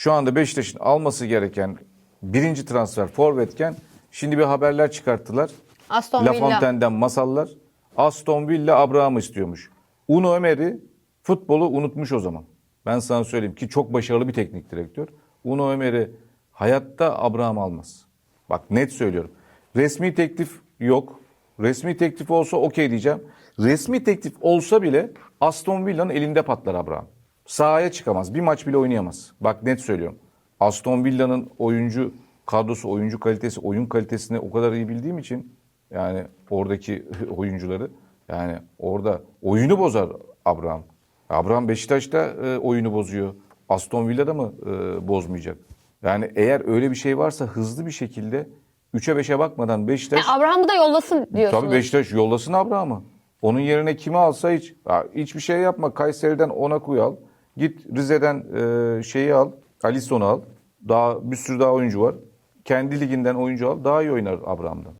şu anda Beşiktaş'ın alması gereken birinci transfer forvetken şimdi bir haberler çıkarttılar. Aston La. Fontaine'den masallar. Aston Villa Abraham'ı istiyormuş. Uno Emery futbolu unutmuş o zaman. Ben sana söyleyeyim ki çok başarılı bir teknik direktör. Uno Emery hayatta Abraham almaz. Bak net söylüyorum. Resmi teklif yok. Resmi teklif olsa okey diyeceğim. Resmi teklif olsa bile Aston Villa'nın elinde patlar Abraham. Sahaya çıkamaz. Bir maç bile oynayamaz. Bak net söylüyorum. Aston Villa'nın oyuncu kadrosu, oyuncu kalitesi, oyun kalitesini o kadar iyi bildiğim için yani oradaki oyuncuları yani orada oyunu bozar Abraham. Abraham Beşiktaş'ta e, oyunu bozuyor. Aston Villa'da mı e, bozmayacak? Yani eğer öyle bir şey varsa hızlı bir şekilde 3'e 5'e bakmadan Beşiktaş E, Abraham'ı da yollasın diyorsunuz. Tabii Beşiktaş yollasın Abraham'ı. Onun yerine kimi alsa hiç ya hiçbir şey yapma. Kayseri'den Onaku'yu al. Git Rize'den e, şeyi al. Alisson'u al. Daha bir sürü daha oyuncu var. Kendi liginden oyuncu al. Daha iyi oynar Abraham'dan.